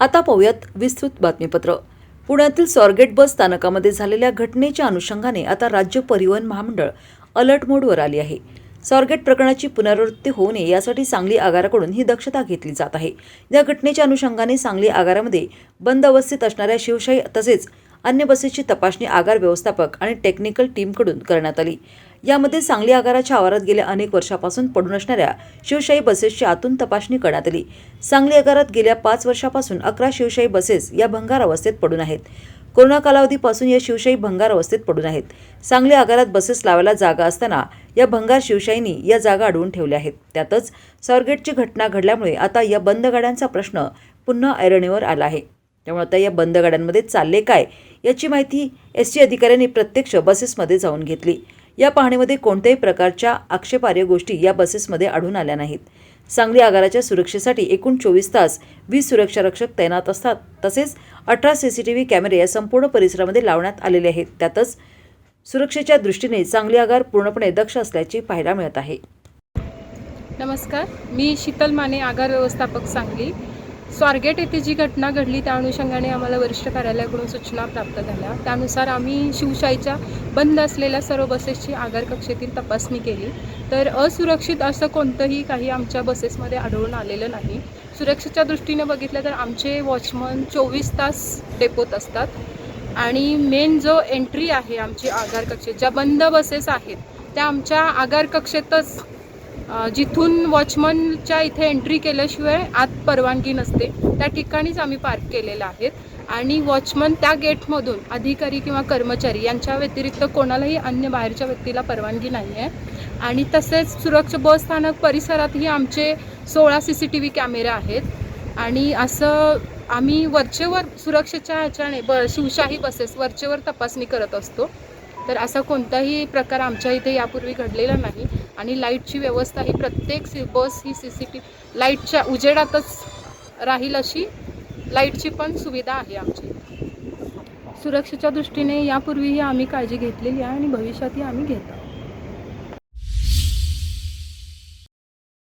आता पाहूयात विस्तृत बातमीपत्र. पुण्यातील स्वारगेट बस स्थानकामध्ये झालेल्या घटनेच्या अनुषंगाने आता राज्य परिवहन महामंडळ अलर्ट मोडवर आली आहे. स्वारगेट प्रकरणाची पुनरावृत्ती होऊ नये यासाठी सांगली आगाराकडून ही दक्षता घेतली जात आहे. या घटनेच्या अनुषंगाने सांगली आगारामध्ये बंद अवस्थेत असणाऱ्या शिवशाही तसेच अन्य बसेसची तपासणी आगार व्यवस्थापक आणि टेक्निकल टीमकडून करण्यात आली. यामध्ये सांगली आगाराच्या आवारात गेल्या अनेक वर्षापासून पडून असणाऱ्या शिवशाही बसेसची आतून तपासणी करण्यात आली. सांगली आगारात गेल्या पाच वर्षापासून अकरा शिवशाही बसेस या भंगार अवस्थेत पडून आहेत. कोरोना कालावधीपासून या शिवशाही भंगार अवस्थेत पडून आहेत. सांगली आगारात बसेस लावायला जागा असताना या भंगार शिवशाहींनी या जागा अडवून ठेवल्या आहेत. त्यातच सॉरगेटची घटना घडल्यामुळे आता या बंद गाड्यांचा प्रश्न पुन्हा ऐरणीवर आला आहे. त्यामुळे आता या बंद गाड्यांमध्ये चालले काय याची माहिती एस टी अधिकाऱ्यांनी प्रत्यक्ष बसेसमध्ये जाऊन घेतली. या पाहणीमध्ये कोणत्याही प्रकारच्या आक्षेपार्ह गोष्टी या बसेसमध्ये आढळून आल्या नाहीत. सांगली आगाराच्या सुरक्षेसाठी एकूण चोवीस तास वीस सुरक्षा रक्षक तैनात असतात. तसेच अठरा सी सी टी कॅमेरे या संपूर्ण परिसरामध्ये लावण्यात आलेले आहेत. त्यातच सुरक्षेच्या दृष्टीने सांगली आगार पूर्णपणे दक्ष असल्याचे पाहायला मिळत आहे. नमस्कार. मी शीतल माने आगार व्यवस्थापक सांगली. स्वारगेट येथे जी घटना घडली त्या अनुषंगाने आम्हाला वरिष्ठ कार्यालयाकडून सूचना प्राप्त झाल्या. त्यानुसार आम्ही शिवशाहीच्या बंद असलेल्या सर्व बसेसची आगार कक्षेतील तपासणी केली. तर असुरक्षित असं कोणतंही काही आमच्या बसेसमध्ये आढळून आलेलं नाही. सुरक्षेच्या दृष्टीने बघितलं तर आमचे वॉचमन चोवीस तास डेपोत असतात. आणि मेन जो एंट्री आहे आमची आगार कक्षेत ज्या बंद बसेस आहेत त्या आमच्या आगार कक्षेतच जिथून वॉचमनच्या इथे एंट्री केल्याशिवाय आत परवानगी नसते. त्या ठिकाणीच आम्ही पार्क केलेल्या आहेत. आणि वॉचमन त्या गेटमधून अधिकारी किंवा कर्मचारी यांच्या व्यतिरिक्त कोणालाही अन्य बाहेरच्या व्यक्तीला परवानगी नाही आहे. आणि तसेच सुरक्षा बस स्थानक परिसरातही आमचे सोळा सी सी टी व्ही कॅमेरे आहेत. आणि असं आम्ही वरचेवर सुरक्षेच्या ह्याच्याने ब शिवशाही बसेस वरचेवर तपासणी करत असतो. तर असा कोणताही प्रकार आमच्या इथे यापूर्वी घडलेला नाही. आणि लाईटची व्यवस्था ही प्रत्येक सी बस ही सी सी टी लाईटच्या उजेडातच राहील अशी लाईटची पण सुविधा आहे आमची. सुरक्षेच्या दृष्टीने यापूर्वीही आम्ही काळजी घेतलेली आहे आणि भविष्यातही आम्ही घेत आहोत.